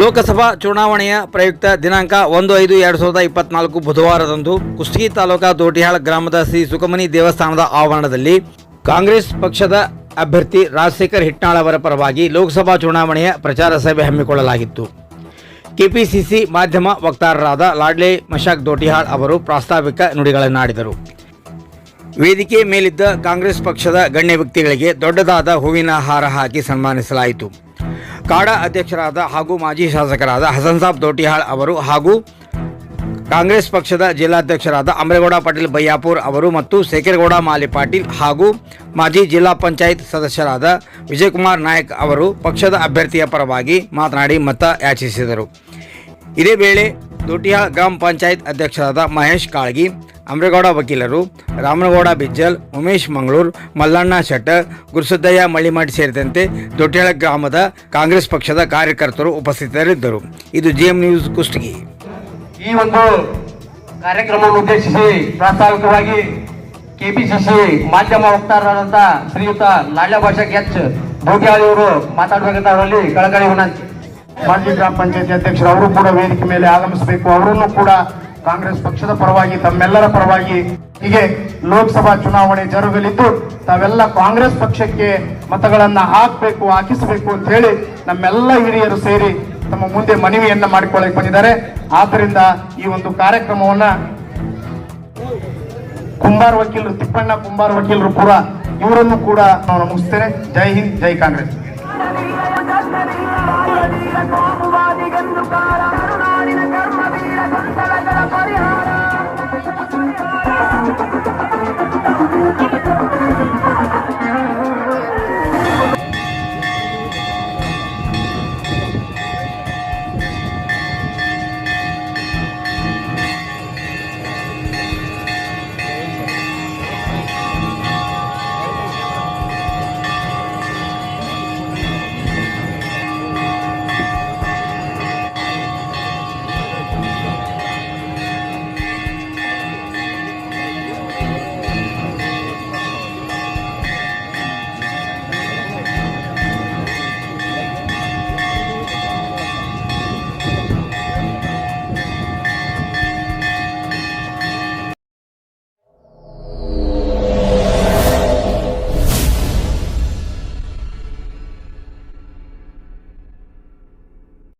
ಲೋಕಸಭಾ ಚುನಾವಣೆಯ ಪ್ರಯುಕ್ತ ದಿನಾಂಕ ಒಂದು ಐದು ಎರಡು ಸಾವಿರದ ಇಪ್ಪತ್ನಾಲ್ಕು ಬುಧವಾರದಂದು ಕುಷ್ಟಗಿ ತಾಲೂಕಾ ದೋಟಿಹಾಳ ಗ್ರಾಮದ ಶ್ರೀ ಸುಖಮನಿ ದೇವಸ್ಥಾನದ ಆವರಣದಲ್ಲಿ ಕಾಂಗ್ರೆಸ್ ಪಕ್ಷದ ಅಭ್ಯರ್ಥಿ ರಾಜಶೇಖರ್ ಹಿಟ್ನಾಳ್ ಅವರ ಪರವಾಗಿ ಲೋಕಸಭಾ ಚುನಾವಣೆಯ ಪ್ರಚಾರ ಸಭೆ ಹಮ್ಮಿಕೊಳ್ಳಲಾಗಿತ್ತು. ಕೆಪಿಸಿಸಿ ಮಾಧ್ಯಮ ವಕ್ತಾರರಾದ ಲಾಡ್ಲೆ ಮಶಾಕ್ ದೋಟಿಹಾಳ್ ಅವರು ಪ್ರಾಸ್ತಾವಿಕ ನುಡಿಗಳನ್ನಾಡಿದರು. ವೇದಿಕೆ ಮೇಲಿದ್ದ ಕಾಂಗ್ರೆಸ್ ಪಕ್ಷದ ಗಣ್ಯ ವ್ಯಕ್ತಿಗಳಿಗೆ ದೊಡ್ಡದಾದ ಹೂವಿನ ಹಾರ ಹಾಕಿ ಸನ್ಮಾನಿಸಲಾಯಿತು. ಕಾಡಾ ಅಧ್ಯಕ್ಷರಾದ ಹಾಗೂ ಮಾಜಿ ಶಾಸಕರಾದ ಹಸನ್ ಸಾಬ್ ದೋಟಿಹಾಳ್ ಅವರು ಹಾಗೂ ಕಾಂಗ್ರೆಸ್ ಪಕ್ಷದ ಜಿಲ್ಲಾಧ್ಯಕ್ಷರಾದ ಅಮರೇಗೌಡ ಪಾಟೀಲ್ ಬಯ್ಯಾಪುರ್ ಅವರು ಮತ್ತು ಸೇಕೇರಗೌಡ ಮಾಲಿ ಪಾಟೀಲ್ ಹಾಗೂ ಮಾಜಿ ಜಿಲ್ಲಾ ಪಂಚಾಯತ್ ಸದಸ್ಯರಾದ ವಿಜಯಕುಮಾರ್ ನಾಯಕ್ ಅವರು ಪಕ್ಷದ ಅಭ್ಯರ್ಥಿಯ ಪರವಾಗಿ ಮಾತನಾಡಿ ಮತ ಯಾಚಿಸಿದರು. ಇದೇ ವೇಳೆ ದೋಟಿಹಾಳ್ ಗ್ರಾಮ ಪಂಚಾಯತ್ ಅಧ್ಯಕ್ಷರಾದ ಮಹೇಶ್ ಕಾಳ್ಗಿ ಅಮರೇಗೌಡ ವಕೀಲರು, ರಾಮನಗೌಡ ಬಿಜ್ಜಲ್, ಉಮೇಶ್ ಮಂಗಳೂರು, ಮಲ್ಲಣ್ಣ ಶೆಟ್ಟರ್ ಗುರುಸದ್ದಯ್ಯ ಮಳಿಮಾಟಿ ಸೇರಿದಂತೆ ದೊಡ್ಡೇಳ ಗ್ರಾಮದ ಕಾಂಗ್ರೆಸ್ ಪಕ್ಷದ ಕಾರ್ಯಕರ್ತರು ಉಪಸ್ಥಿತರಿದ್ದರು. ಇದು ಜಿಎಂ ನ್ಯೂಸ್ ಕುಷ್ಟಗಿ. ಈ ಒಂದು ಕಾರ್ಯಕ್ರಮವನ್ನು ಉದ್ದೇಶಿಸಿ ಪ್ರಾಸ್ತಾವಿಕವಾಗಿ ಕೆಪಿಸಿಸಿ ಮಾಧ್ಯಮ ವಕ್ತಾರರಾದಂತಹ ಶ್ರೀಯುತ ಲಾಳ್ಯ ಭಾಷಾ ಎಚ್. ಭೋಗ್ಯಾಳಿಯವರು ಮಾತಾಡಬೇಕಂತ ಅವರಲ್ಲಿ ಕಳಕಳಿ ವಿನಂತಿ. ಮಾಜಿ ಗ್ರಾಮ ಪಂಚಾಯತಿ ಅಧ್ಯಕ್ಷರು, ಅವರು ಕೂಡ ವೇದಿಕೆ ಮೇಲೆ ಆಗಮಿಸಬೇಕು. ಅವರನ್ನು ಕೂಡ ಕಾಂಗ್ರೆಸ್ ಪಕ್ಷದ ಪರವಾಗಿ, ತಮ್ಮೆಲ್ಲರ ಪರವಾಗಿ ಹೀಗೆ ಲೋಕಸಭಾ ಚುನಾವಣೆ ಜರುಗಲಿದ್ದು, ತಾವೆಲ್ಲ ಕಾಂಗ್ರೆಸ್ ಪಕ್ಷಕ್ಕೆ ಮತಗಳನ್ನ ಹಾಕಬೇಕು, ಹಾಕಿಸಬೇಕು ಅಂತ ಹೇಳಿ ನಮ್ಮೆಲ್ಲ ಹಿರಿಯರು ಸೇರಿ ತಮ್ಮ ಮುಂದೆ ಮನವಿಯನ್ನ ಮಾಡಿಕೊಳ್ಳಕ್ಕೆ ಬಂದಿದ್ದಾರೆ. ಆದ್ದರಿಂದ ಈ ಒಂದು ಕಾರ್ಯಕ್ರಮವನ್ನ ಕುಂಬಾರ್ ವಕೀಲರು, ತಿಪ್ಪಣ್ಣ ಕುಂಬಾರ್ ವಕೀಲರು ಕೂಡ, ಇವರನ್ನು ಕೂಡ ನಾವು ಮುಗಿಸ್ತೇನೆ ಜೈ ಹಿಂದ್, ಜೈ ಕಾಂಗ್ರೆಸ್.